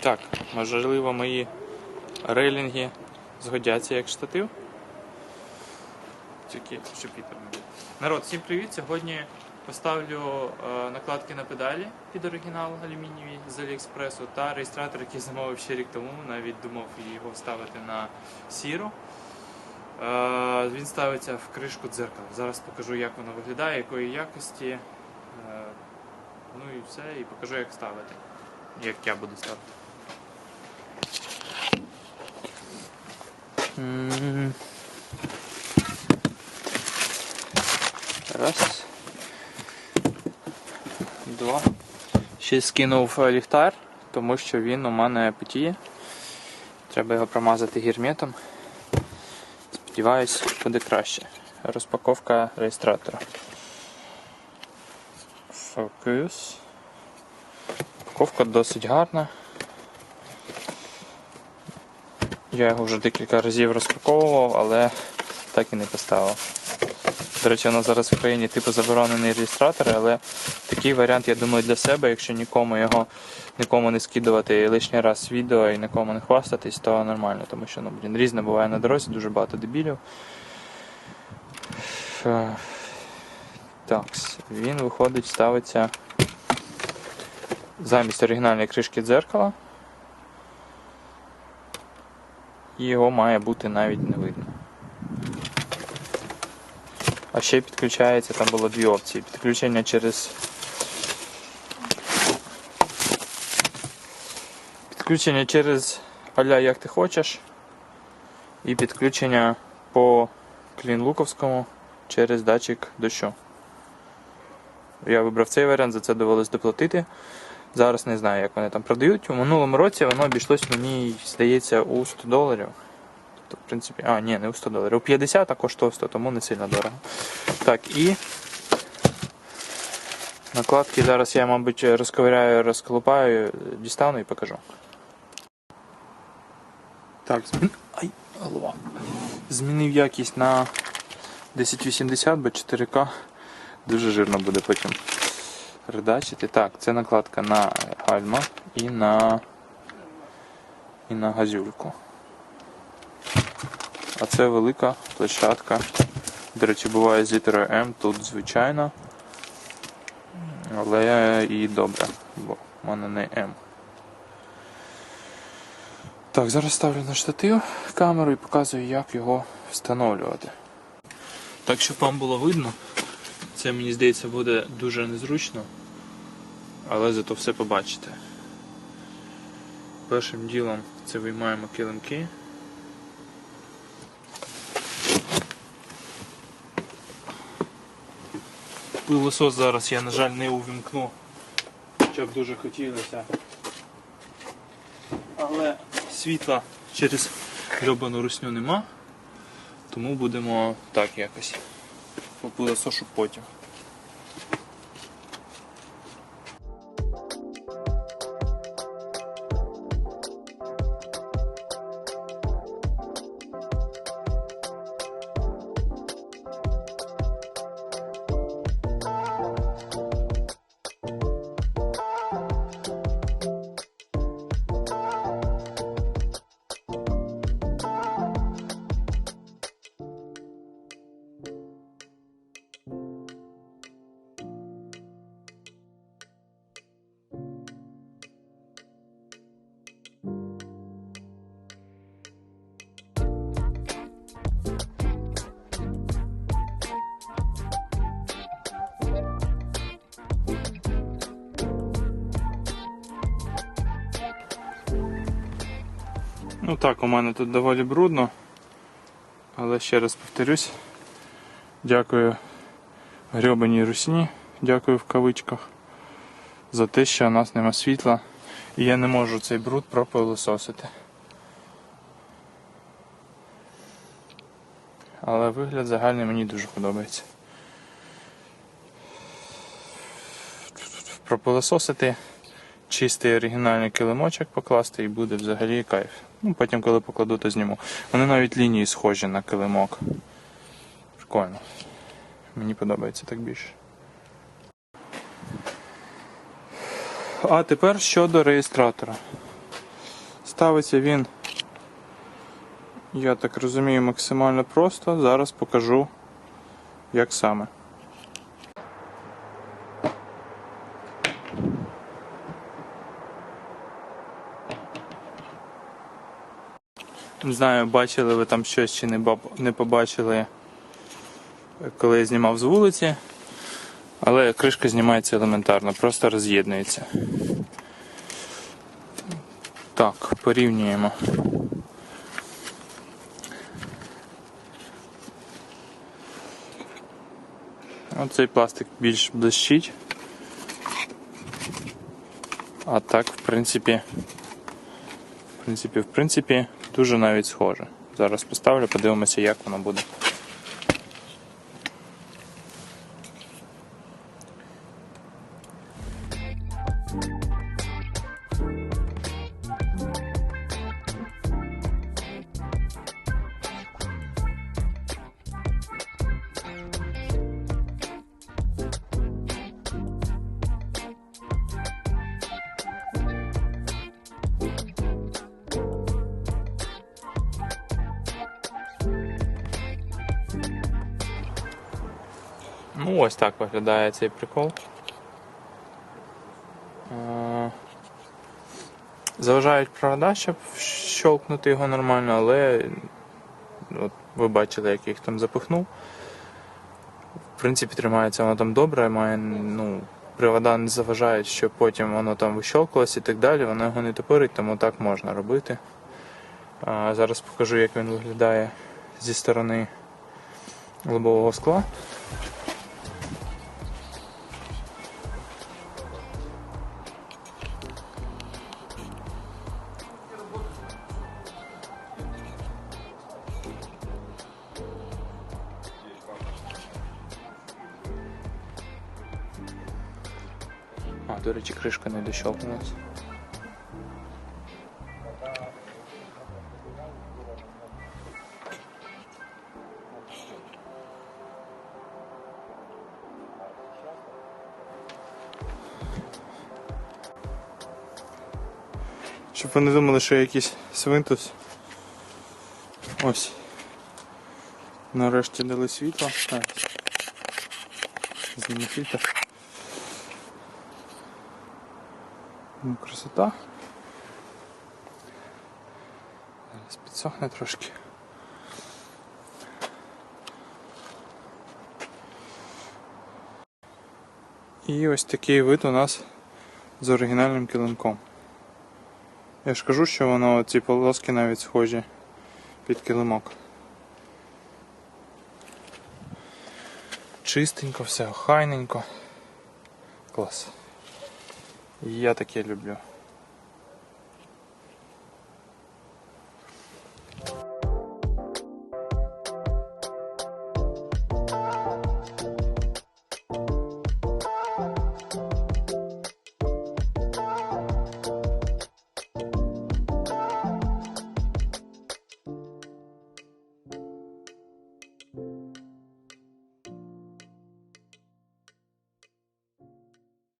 Так, можливо, мої рейлінги згодяться як штатив. Тільки що Пітер не. Народ, всім привіт! Сьогодні поставлю е, накладки на педалі під оригінал алюмінієві з Аліекспресу та реєстратор, який замовив ще рік тому, навіть думав його вставити на сіру. Е, він ставиться в кришку дзеркала. Зараз покажу, як воно виглядає, якої якості. Е, ну і все, і покажу, як ставити. Як я буду ставити. Раз. Два. Ще скинув е, ліхтар, тому що він у мене потіє. Треба його промазати гірметом. Сподіваюсь, буде краще. Розпаковка реєстратора. Фокус. Упаковка досить гарна. Я його вже декілька разів розпаковував, але так і не поставив. До речі, у нас зараз в Україні типу заборонений реєстратор, але такий варіант, я думаю, для себе, якщо нікому його нікому не скидувати лишній раз відео і нікому не хвастатись, то нормально, тому що ну, блін, різне буває на дорозі, дуже багато дебілів. Так, він виходить, ставиться замість оригінальної кришки дзеркала. І його має бути навіть не видно. А ще підключається, там було дві опції. Підключення через. Підключення через аля як ти хочеш. І підключення по клінлуковському через датчик дощу. Я вибрав цей варіант, за це довелось доплатити. Зараз не знаю, як вони там продають. У минулому році воно обійшлось мені, здається, у 100 доларів. Тобто, в принципі, а, ні, не у 100 доларів. У 50, а коштував 100, тому не сильно дорого. Так, і накладки зараз я, мабуть, розковиряю, розколупаю, дістану і покажу. Так, змін... Ай, голова. Змінив якість на 1080, бо 4К дуже жирно буде потім редачити. Так, це накладка на гальма і на і на газюльку. А це велика площадка. До речі, буває з літерою М, тут звичайно. Але і добре, бо в мене не М. Так, зараз ставлю на штатив камеру і показую, як його встановлювати. Так, щоб вам було видно, це мені здається буде дуже незручно, але зато все побачите. Першим ділом це виймаємо килимки. Пилосос зараз я, на жаль, не увімкну, хоча б дуже хотілося. Але світла через гребану русню нема, тому будемо так якось. По пилосошу потім. Ну так, у мене тут доволі брудно. Але ще раз повторюсь. Дякую грьобаній русні, дякую в кавичках, за те, що у нас нема світла і я не можу цей бруд пропилососити. Але вигляд загальний мені дуже подобається. Пропилососити чистий оригінальний килимочок покласти і буде взагалі кайф. Ну, потім, коли покладу, то зніму. Вони навіть лінії схожі на килимок. Прикольно. Мені подобається так більше. А тепер щодо реєстратора. ставиться він, я так розумію, максимально просто. Зараз покажу, як саме. Не знаю, бачили ви там щось чи не, не побачили, коли я знімав з вулиці. Але кришка знімається елементарно, просто роз'єднується. Так, порівнюємо. Оцей пластик більш блищить. А так, в принципі, в принципі, в принципі, дуже навіть схоже. Зараз поставлю, подивимося, як воно буде. Ось так виглядає цей прикол. Е, Заважають провода, щоб щолкнути його нормально, але от, ви бачили, як я їх там запихнув. В принципі, тримається воно там добре, має, ну, привода не заважають, щоб потім воно там вищолкалось і так далі, воно його не топорить, тому так можна робити. А, зараз покажу, як він виглядає зі сторони лобового скла. До речі, кришка не дощолкнулась. Щоб ви не думали, що я якийсь свинтус. Ось. Нарешті дали світло. Зніму фільтр. Ну, красота. Зараз підсохне трошки. І ось такий вид у нас з оригінальним килимком. Я ж кажу, що воно ці полоски навіть схожі під килимок. Чистенько, все охайненько. Клас. Я таке люблю.